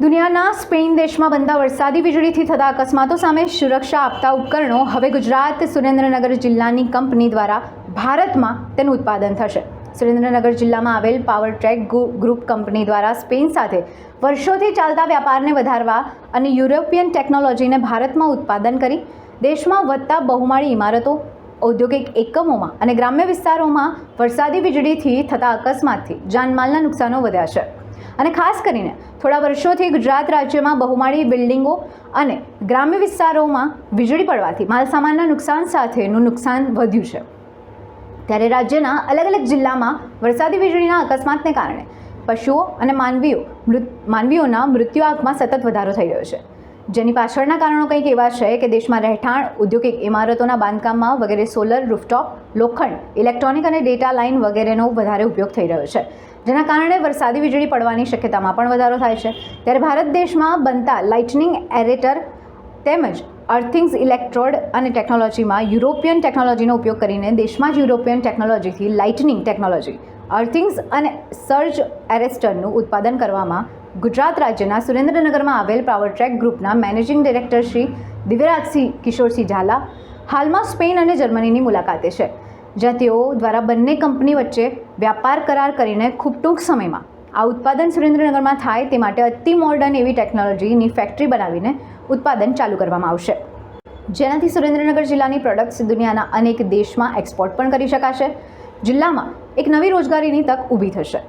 દુનિયાના સ્પેન દેશમાં બનતા વરસાદી વીજળીથી થતા અકસ્માતો સામે સુરક્ષા આપતા ઉપકરણો હવે ગુજરાત સુરેન્દ્રનગર જિલ્લાની કંપની દ્વારા ભારતમાં તેનું ઉત્પાદન થશે. સુરેન્દ્રનગર જિલ્લામાં આવેલ પાવર ટ્રેક ગ્રુપ કંપની દ્વારા સ્પેન સાથે વર્ષોથી ચાલતા વ્યાપારને વધારવા અને યુરોપિયન ટેકનોલોજીને ભારતમાં ઉત્પાદન કરી દેશમાં વધતા બહુમાળી ઇમારતો, ઔદ્યોગિક એકમોમાં અને ગ્રામ્ય વિસ્તારોમાં વરસાદી વીજળીથી થતા અકસ્માતથી જાનમાલના નુકસાનો વધ્યા છે. અને ખાસ કરીને થોડા વર્ષોથી ગુજરાત રાજ્યમાં બહુમાળી બિલ્ડિંગો અને ગ્રામ્ય વિસ્તારોમાં વીજળી પડવાથી માલસામાનના નુકસાન સાથેનું નુકસાન વધ્યું છે. ત્યારે રાજ્યના અલગ અલગ જિલ્લામાં વરસાદી વીજળીના અકસ્માતને કારણે પશુઓ અને માનવીઓ માનવીઓના મૃત્યુ આંકમાં સતત વધારો થઈ રહ્યો છે. જેની પાછળના કારણો કંઈક એવા છે કે દેશમાં રહેઠાણ, ઔદ્યોગિક ઇમારતોના બાંધકામમાં વગેરે સોલર, રૂફટોપ, લોખંડ, ઇલેક્ટ્રોનિક અને ડેટા લાઇન વગેરેનો વધારે ઉપયોગ થઈ રહ્યો છે. જેના કારણે વરસાદી વીજળી પડવાની શક્યતામાં પણ વધારો થાય છે. ત્યારે ભારત દેશમાં બનતા લાઇટનિંગ એરેટર તેમજ અર્થિંગ્સ ઇલેક્ટ્રોડ અને ટેકનોલોજીમાં યુરોપિયન ટેકનોલોજીનો ઉપયોગ કરીને દેશમાં જ યુરોપિયન ટેકનોલોજીથી લાઇટનિંગ ટેકનોલોજી અર્થિંગ્સ અને સર્જ એરેસ્ટરનું ઉત્પાદન કરવામાં ગુજરાત રાજ્યના સુરેન્દ્રનગરમાં આવેલ પાવર ટ્રેક ગ્રુપના મેનેજિંગ ડિરેક્ટર શ્રી દિવ્યરાજસિંહ કિશોરસિંહ ઝાલા હાલમાં સ્પેન અને જર્મનીની મુલાકાતે છે. જ્યાં તેઓ દ્વારા બંને કંપની વચ્ચે વ્યાપાર કરાર કરીને ખૂબ ટૂંક સમયમાં આ ઉત્પાદન સુરેન્દ્રનગરમાં થાય તે માટે અતિ મોર્ડન એવી ટેકનોલોજીની ફેક્ટરી બનાવીને ઉત્પાદન ચાલુ કરવામાં આવશે. જેનાથી સુરેન્દ્રનગર જિલ્લાની પ્રોડક્ટ્સ દુનિયાના અનેક દેશમાં એક્સપોર્ટ પણ કરી શકાશે. જિલ્લામાં એક નવી રોજગારીની તક ઊભી થશે.